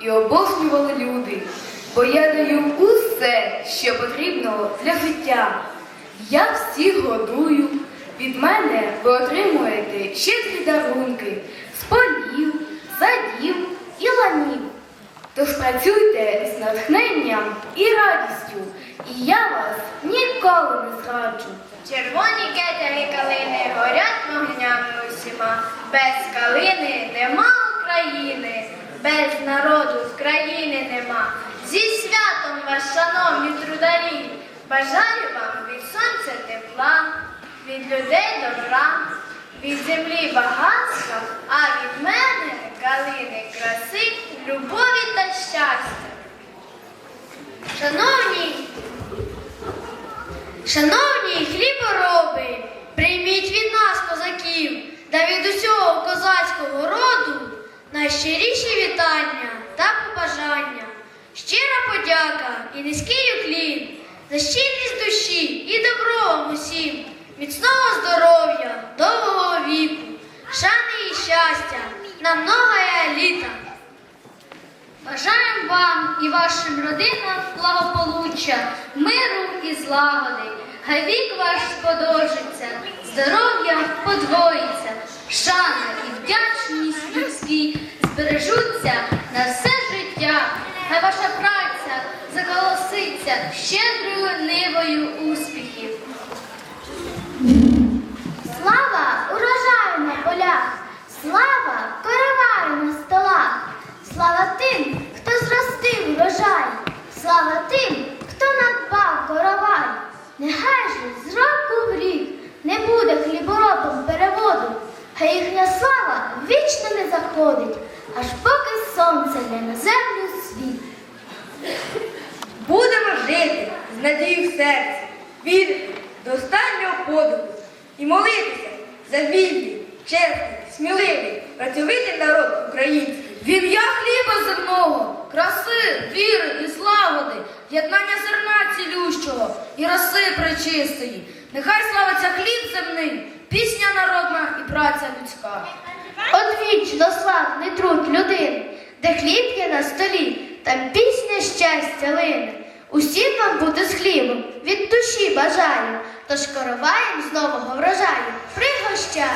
і обожнювали люди, бо я даю усе, що потрібно для життя. Я всіх годую. Від мене ви отримуєте щедрі дарунки з полів, садів і ланів. Тож працюйте з натхненням і радістю, і я вас ніколи не зраджу. Червоні кетяги калини горять вогнями усіма. Без калини нема України, без народу країни нема. Зі святом вас, шановні трударі, бажаю вам від сонця тепла, від людей добра, від землі багатства, а від мене калини краси, любові та щастя. Шановні Шановні хлібороби, прийміть від нас, козаків, та від усього козацького роду найщиріші вітання та побажання, щира подяка і низький уклін. За щирість душі і добро усім, міцного здоров'я, довгого віку, шани і щастя. На многое літа. Бажаємо вам і вашим родинам благополуччя, миру і злагоди. Хай вік ваш подовжиться, здоров'я подвоїться, шана і вдячність людські збережуться на все життя. Хай ваша праця заголоситься щедрою нивою успіхів. Слава урожаю на полях, слава короваю на столах, слава тим, хто зростив урожай, слава тим, хто надбав коровай. Нехай же з року в рік не буде хліборобом переводу, хай їхня слава вічно не заходить, аж поки сонце не на землю. Будемо жити з надією в серці, вірити до останнього подиху і молитися за вільний, чесний, сміливий, працьовитий народ український. В ім'я хліба земного, краси, віри і злагоди, єднання зерна цілющого і роси пречистої. Нехай славиться хліб земний, пісня народна і праця людська. Одвічно славний труд людини, де хліб є на столі, там пісня щастя лине. Усім вам бути з хлібом, від душі бажаю, тож короваєм з нового врожаю пригощаю.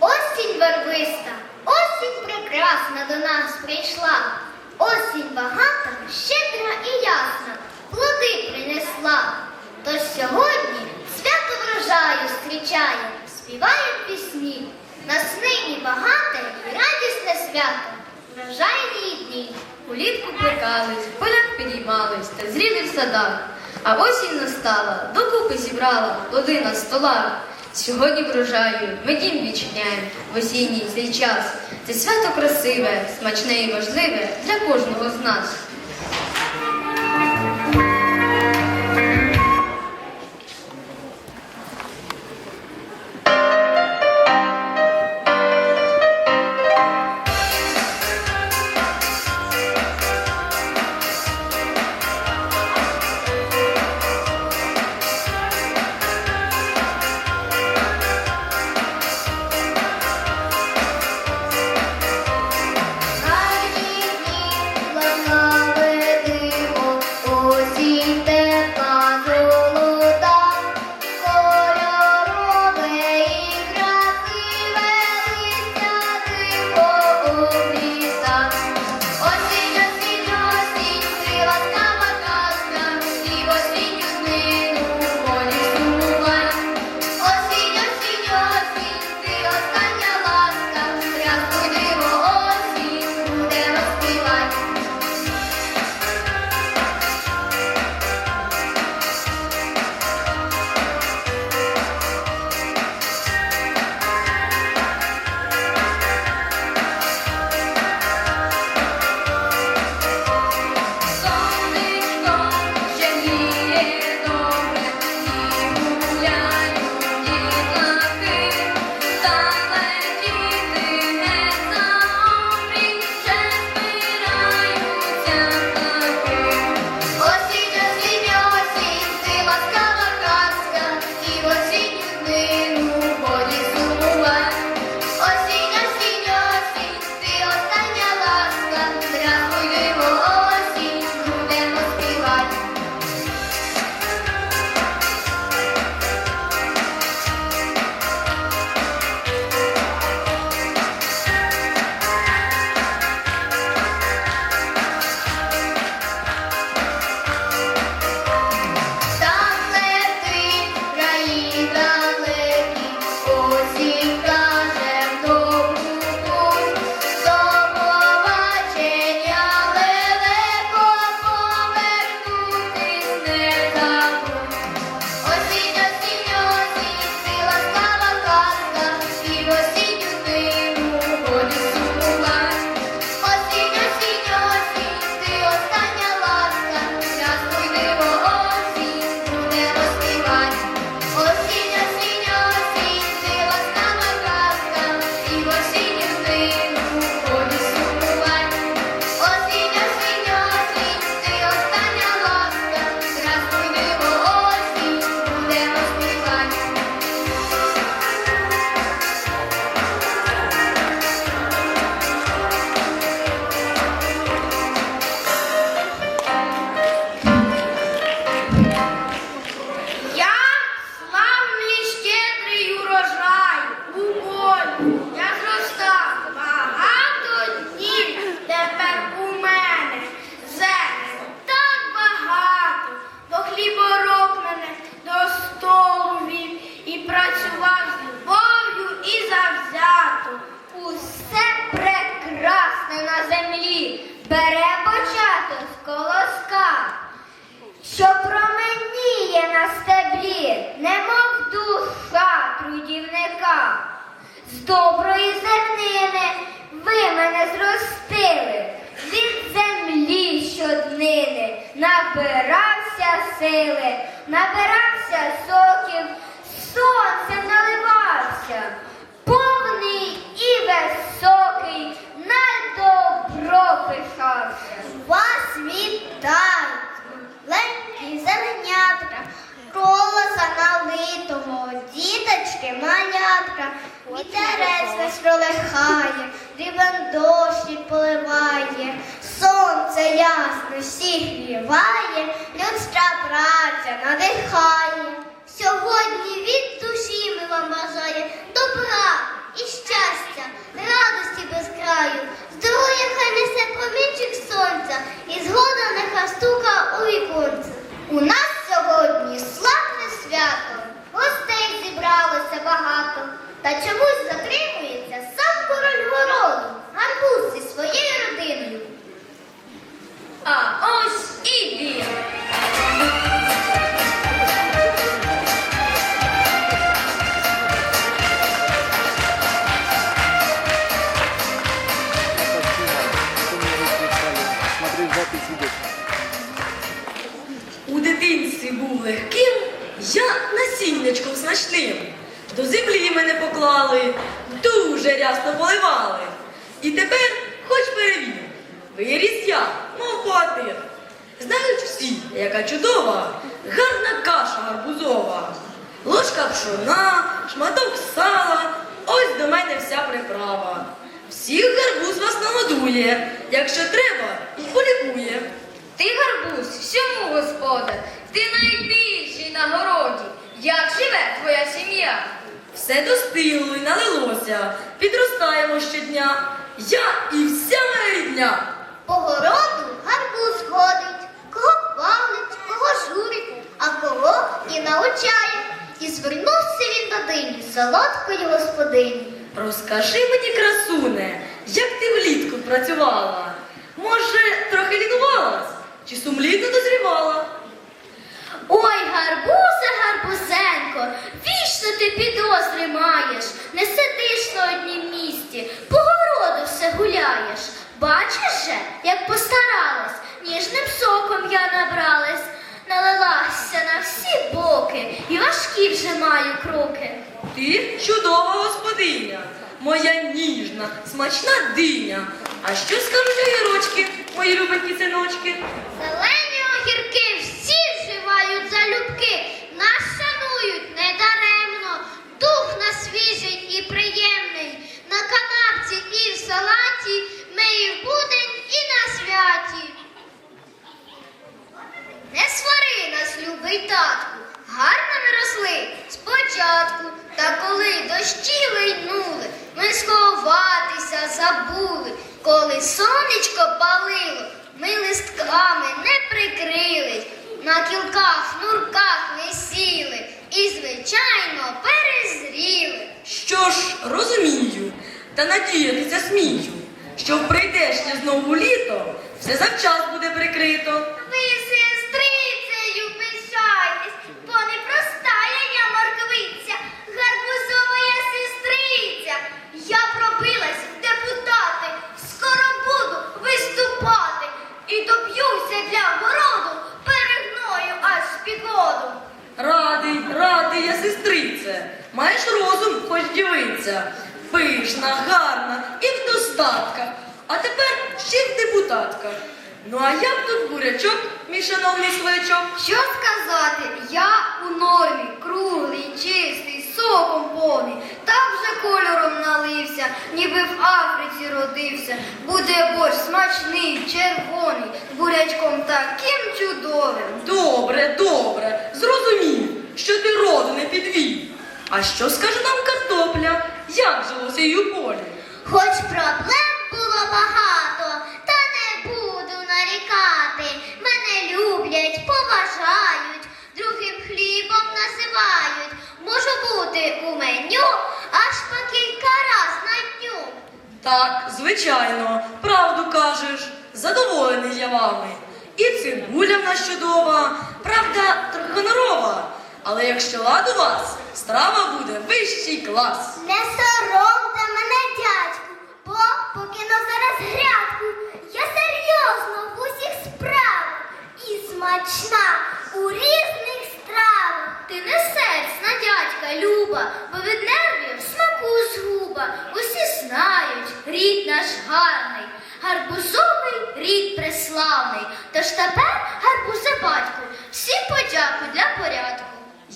Осінь барвиста, осінь прекрасна до нас прийшла. Осінь багата, щедра і ясна, плоди принесла. Тож сьогодні свято врожаю зустрічає, співаємо пісні. Нас нині багате і радісне свято, врожайні дні. Улітку плекались, в полях підіймались та зріли в садах. А осінь настала, докупи зібрала плоди на столах. Сьогодні врожаю ми дім відчиняємо в осінній цей час. Це свято красиве, смачне і важливе для кожного з нас. Набирався сили, набирався соків, сонцем наливався, повний і високий, на добро пишався. Вас вітають, маленькі зеленятка, колоса налитого, діточки малятка, вітерець нас пролихає, ясно всіх гріває, людська праця надихає. Сьогодні від душі ми вам бажає добра і щастя, радості без краю, здоров'я хай несе промінчик сонця і згода нехай стука у віконце. У нас сьогодні славне свято, гостей зібралося багато, та чомусь затримується поклали, дуже рясно поливали. І тепер, хоч перевір, виріс я, мов платир. Знають всі, яка чудова, гарна каша гарбузова. Ложка пшона, шматок сала, ось до мене вся приправа. Всіх гарбуз вас нагодує, якщо треба, і полікує. Ти гарбуз, всьому господар, ти найбільший на городі. Як живе твоя сім'я? Все достигло і налилося, підростаємо щодня. Я і вся моя рідня. По городу гарбуз ходить, кого палить, кого журить, а кого і навчає. І звернувся він до дині, солодкої господині. Розкажи мені, красуне, як ти влітку працювала? Може, трохи лінувалась? Чи сумлінно дозрівала? Ой, гарбузе, гарбузенко, ти підозри маєш, не сидиш на однім місці, по городу все гуляєш. Бачиш же, як постаралась, ніжним соком я набралась, налилася на всі боки і важкі вже маю кроки. Ти чудова господиня, моя ніжна, смачна диня. А що скажуть огірочки, мої любенькі синочки? Зелені огірки всі вживають залюбки, нас шанують недаремно, дух на свіжий і приємний, на канапці і в салаті, ми і в будень, і на святі. Не свари нас, любий татку, гарно ми росли спочатку, та коли дощі лийнули, ми сховатися забули, коли сонечко палило, ми листками не прикрились, на кілках, шнурках висіли і, звичайно, перезріли. Що ж, розумію, та надіятися смію, що прийдешнє знову літо все завчас буде прикрито. Ви сестрицею пишайтесь, бо не проста я морквиця, гарбузова я сестриця. Я пробилась в депутати, скоро буду виступати і доб'юся для городу перегною аж під воду. Радий, радий я, сестрице, маєш розум, хоч дівиця, пишна, гарна і в достатках, а тепер ще й в депутатках. Ну а як тут бурячок, мій шановний своячок? Що сказати, я у нормі, круглий, чистий, соком повний, так вже кольором налився, ніби в Африці родився. Буде борщ смачний, червоний, з бурячком таким чудовим. Добре, добре, зрозумів, що ти роду не підвів. А що скаже нам картопля? Як жилося їй у полі? Хоч проблем було багато, та не буду нарікати. Мене люблять, поважають, другим хлібом називають. Можу бути у меню аж по кілька раз на дню. Так, звичайно, правду кажеш, задоволений я вами. І цибуля в нас чудова, правда, трохи гонорова. Але якщо лад у вас, страва буде вищий клас. Не соромте мене, дядьку, бо покину зараз грядку. Я серйозно в усіх справах і смачна у різних стравах. Ти не серцна, дядька Люба, бо від нервів смаку згуба. Усі знають, рід наш гарний, гарбузовий рід преславний. Тож тепер, гарбузе батьку, всім подяку для порядку.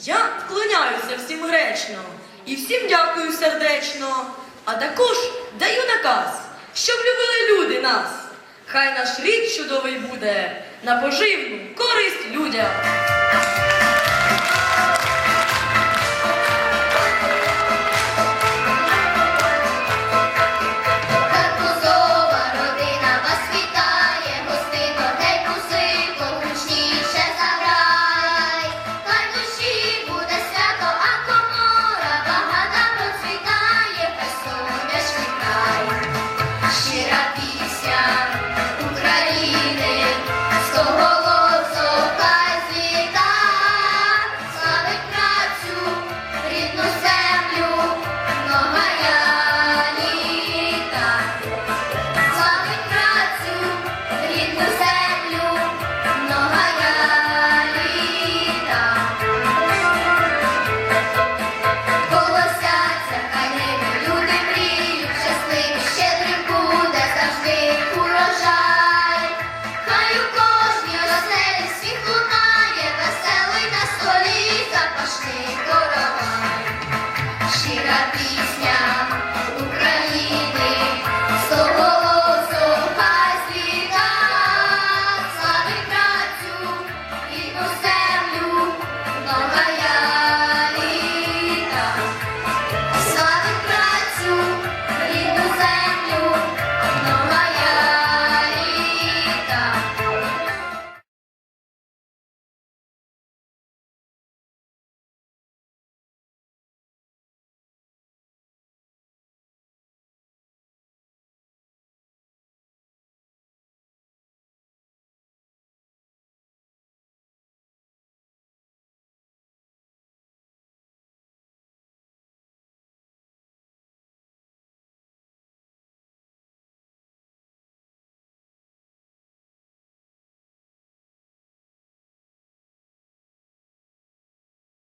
Я вклоняюся всім гречно і всім дякую сердечно, а також даю наказ, щоб любили люди нас. Хай наш рід чудовий буде на поживну користь людям.